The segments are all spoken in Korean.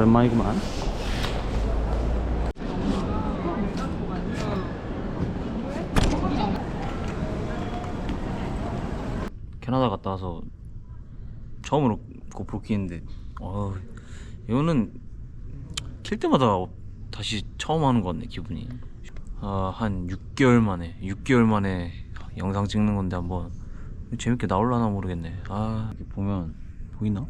오랜만이구만. 캐나다 갔다 와서 처음으로 고프로 키는데 어 이거는 킬 때마다 다시 처음 하는 것 같네 기분이. 아, 한 6개월 만에 6개월 만에 영상 찍는 건데 한번 재밌게 나올라나 모르겠네. 아 여기 보면 보이나?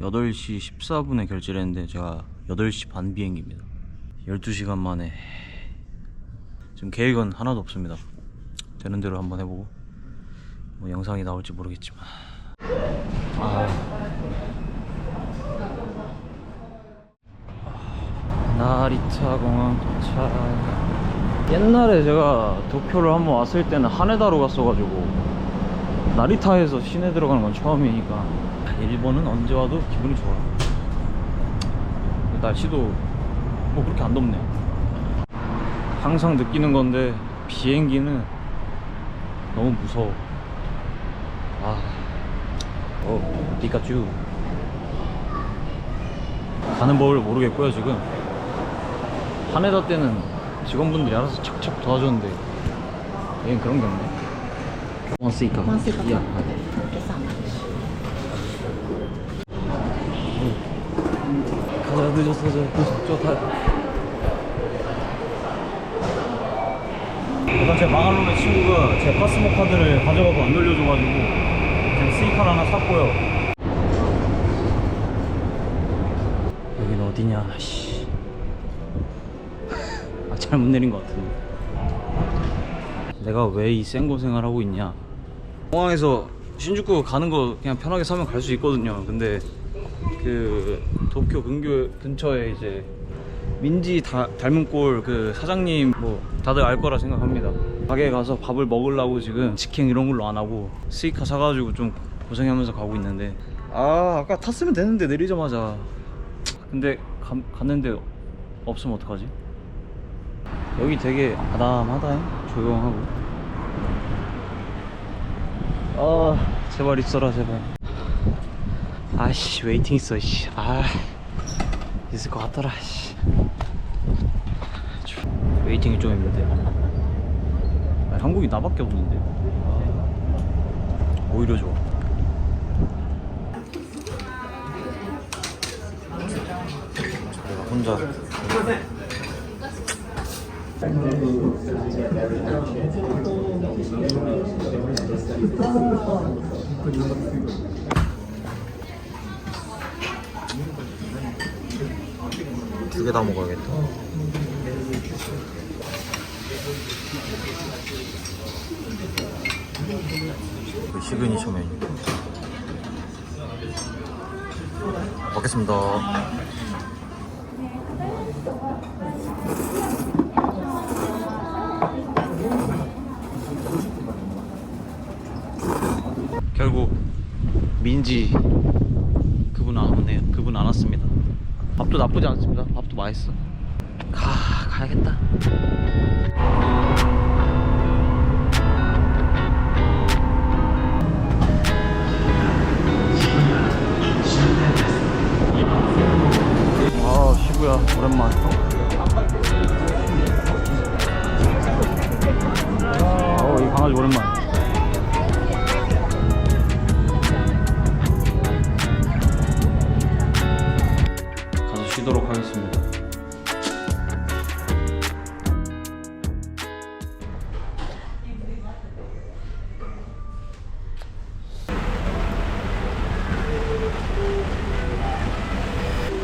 8시 14분에 결제를 했는데 제가 8시 반 비행기입니다. 12시간 만에. 지금 계획은 하나도 없습니다. 되는 대로 한번 해보고 뭐 영상이 나올지 모르겠지만. 아. 나리타 공항 도착. 옛날에 제가 도쿄를 한번 왔을 때는 하네다로 갔어가지고 나리타에서 시내 들어가는 건 처음이니까 일본은 언제 와도 기분이 좋아 날씨도 뭐 그렇게 안 덥네 항상 느끼는 건데 비행기는 너무 무서워 아, 어, 피카츄. 가는 법을 모르겠고요, 지금. 하네다 때는 직원분들이 알아서 착착 도와줬는데, 여긴 그런 게 없네. 원스이카. 원스이카. 가자, 늦었어, 저, 저, 다. 일단 제 망할놈의 친구가 제 파스모 카드를 가져가고 안 돌려줘가지고 지금 스이카를 하나 샀고요. 여긴 어디냐 씨. 아 잘못 내린 것 같은데. 내가 왜 이 생고생을 하고 있냐? 공항에서 신주쿠 가는 거 그냥 편하게 사면 갈 수 있거든요. 근데 그 도쿄 근교 근처에 이제 민지 다, 닮은 꼴 그 사장님 뭐 다들 알 거라 생각합니다. 가게에 가서 밥을 먹으려고 지금 치킨 이런 걸로 안 하고 스이카 사가지고 좀 고생하면서 가고 있는데 아 아까 탔으면 되는데 내리자마자. 근데 가, 갔는데 없으면 어떡하지? 여기 되게 아담하다 조용하고. 아 제발 있어라 제발 아씨 웨이팅 있어 씨. 아 있을 것 같더라 씨. 웨이팅이 좀 힘든데 아, 한국이 나밖에 없는데 아, 오히려 좋아 내가 혼자 개 다 먹어야겠다. 그 시그니처 메뉴. 먹겠습니다. 결국 민지 그분 안 왔네요 그분 안 왔습니다. 밥도 나쁘지 않습니다 맛있어? 가 가야겠다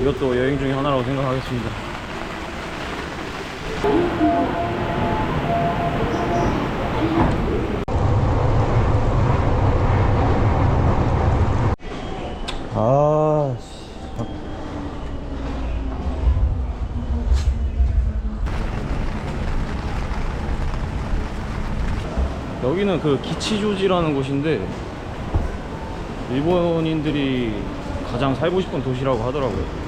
이것도 여행 중에 하나라고 생각하겠습니다. 아, 씨. 여기는 그 기치조지라는 곳인데 일본인들이 가장 살고 싶은 도시라고 하더라고요.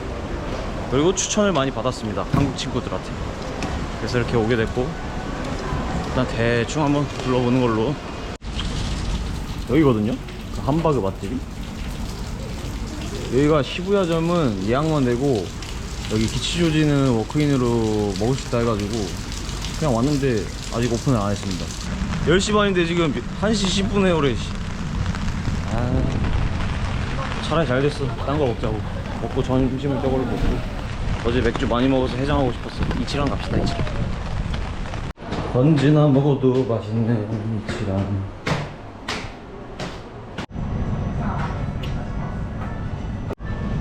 그리고 추천을 많이 받았습니다. 한국 친구들한테. 그래서 이렇게 오게 됐고 일단 대충 한번 둘러보는 걸로 여기거든요. 그 함바그 맛집이. 여기가 시부야점은 예약만 되고 여기 기치조지는 워크인으로 먹을 수 있다 해가지고 그냥 왔는데 아직 오픈을 안 했습니다 10시 반인데 지금 1시 10분에 오래 씨. 아, 차라리 잘 됐어 딴거 먹자고 먹고 점심을 저걸로 먹고 어제 맥주 많이 먹어서 해장하고 싶었어 이치랑 갑시다 이치랑 언제나 먹어도 맛있는 이치랑.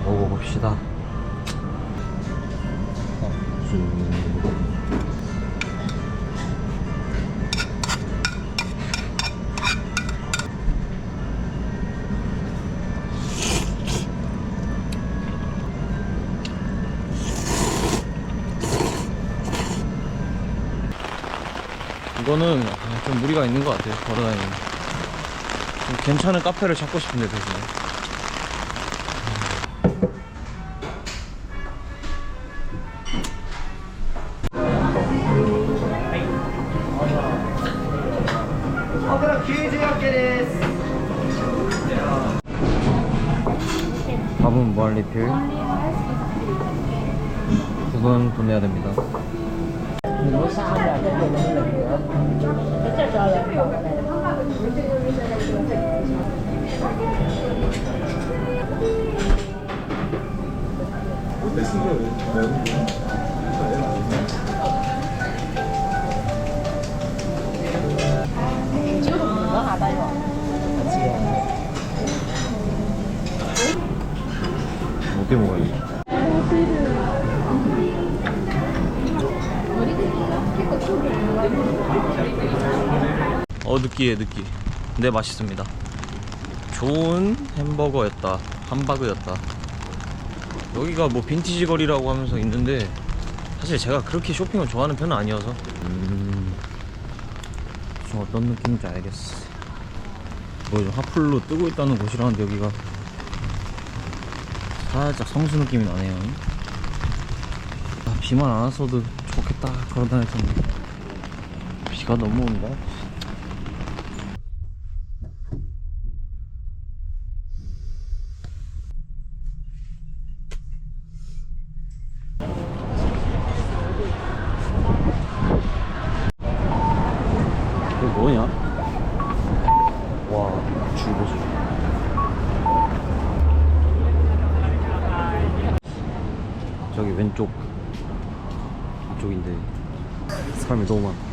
먹어봅시다 이거는 아, 좀 무리가 있는 것 같아요 걸어다니는. 좀 괜찮은 카페를 찾고 싶은데 대신에 밥은 무한 리필? 그건 돈 내야 됩니다 어떻게 먹어야지? 어 느끼해 느끼. 근데 맛있습니다. 좋은 햄버거였다. 함바그였다. 여기가 뭐 빈티지 거리라고 하면서 있는데 사실 제가 그렇게 쇼핑을 좋아하는 편은 아니어서. 음, 좀 어떤 느낌인지 알겠어. 뭐 하플로 뜨고 있다는 곳이라는데 여기가 살짝 성수 느낌이 나네요. 아, 비만 안 왔어도 좋겠다. 그런 다닐 텐데 비가 너무 온다. 저기 왼쪽 이쪽인데 사람이 너무 많아.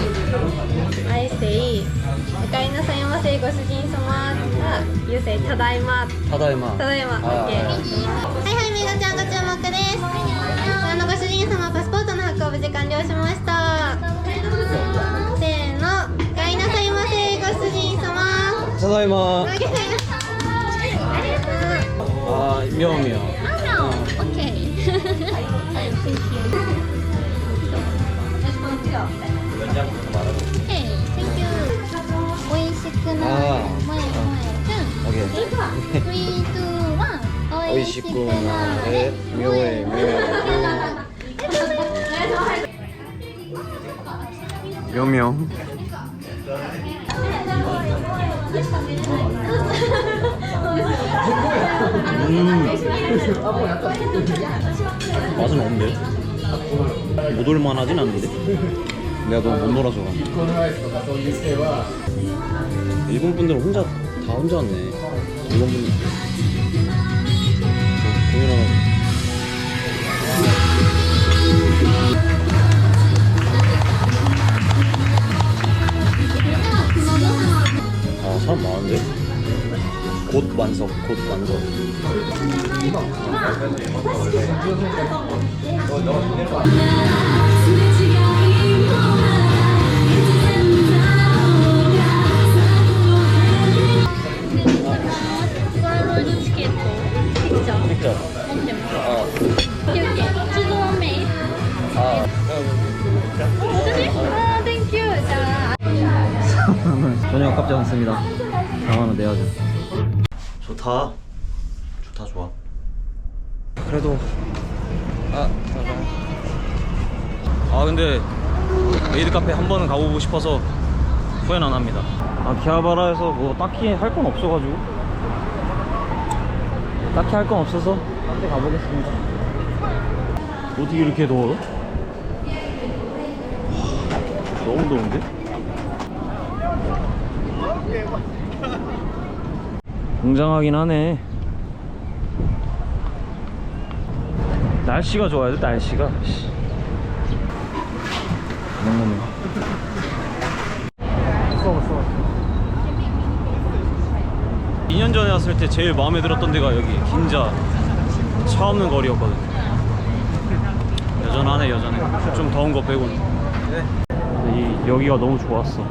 愛していいおかえりなさいませご主人様。ゆうせいただいま。ただいま。ただいまオッケー。はいはいみがちゃんご注目です。あのご主人様パスポートの発行無事完了しました。せーのおかえりなさいませご主人様。ただいま。ありがとうあーみょうみ 십분아래 묘해 묘해 묘묘 맛은 없는데? 못 올만 하진 않는데? 내가 너무 못 놀아서. 일본 분들은 혼자 다 혼자 왔네. 일본 분들. 아 사람 많은데? 곧 완석 곧완 picture. 어. 아. 전혀 아깝지 않습니다. 4만원 내야죠. 좋다. 좋다, 좋아. 그래도. 아, 아, 근데 메이드 카페 한 번은 가보고 싶어서 후회는 안 합니다. 아, 기아바라에서 뭐 딱히 할 건 없어가지고. 딱히 할 건 없어서 딴 데 가보겠습니다 어떻게 이렇게 더워? 너무 더운데? 웅장하긴 하네 날씨가 좋아야 돼 날씨가 씨. 너무네 2년 전에 왔을 때 제일 마음에 들었던 데가 여기 긴자. 차 없는 거리였거든 여전하네 여전해. 좀 더운 거 빼고 이 여기가 너무 좋았어.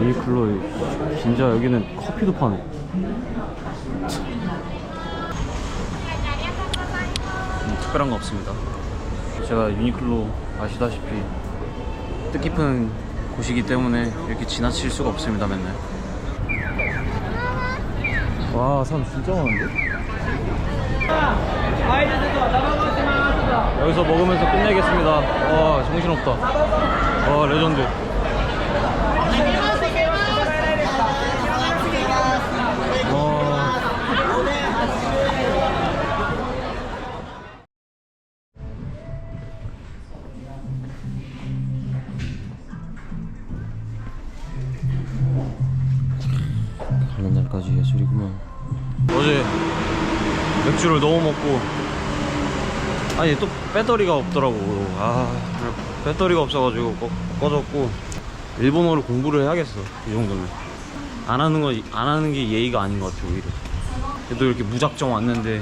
유니클로 진짜 여기는 커피도 파네. 음, 특별한 거 없습니다. 제가 유니클로 아시다시피 뜻깊은 곳이기 때문에 이렇게 지나칠 수가 없습니다 맨날. 와 사람 진짜 많은데? 여기서 먹으면서 끝내겠습니다. 와 정신없다. 와 레전드 예술이구만 어제 맥주를 너무 먹고 아니 또 배터리가 없더라고. 아 배터리가 없어가지고 꺼, 꺼졌고 일본어를 공부를 해야겠어 이 정도면. 안 하는 거 안 하는 게 예의가 아닌 것 같아 오히려. 그래도 이렇게 무작정 왔는데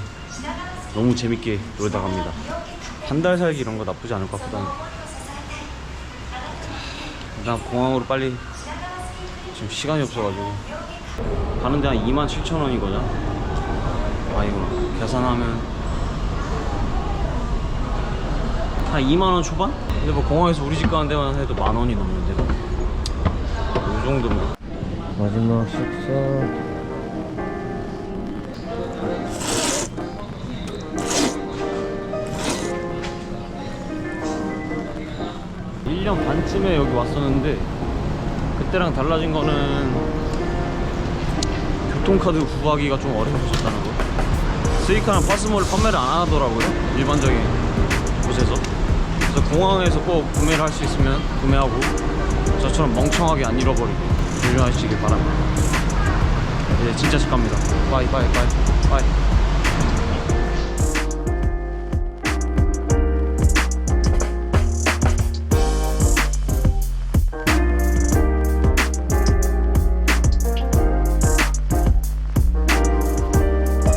너무 재밌게 놀다 갑니다. 한 달 살기 이런 거 나쁘지 않을 것 같거든. 일단 공항으로 빨리 지금 시간이 없어가지고 가는데 한 2만 7천 원이거든? 아 이거 계산하면. 한 2만 원 초반? 근데 뭐 공항에서 우리 집 가는 데만 해도 만 원이 넘는데. 이 정도면. 마지막 식사. 반쯤에 여기 왔었는데 그때랑 달라진 거는 교통카드 구하기가 좀 어려워졌다는 거. 스이카는 파스모를 판매를 안 하더라고요 일반적인 곳에서. 그래서 공항에서 꼭 구매를 할 수 있으면 구매하고 저처럼 멍청하게 안 잃어버리고 조심하시길 바랍니다. 이제 진짜 집 갑니다. 빠이 빠이 빠이 빠이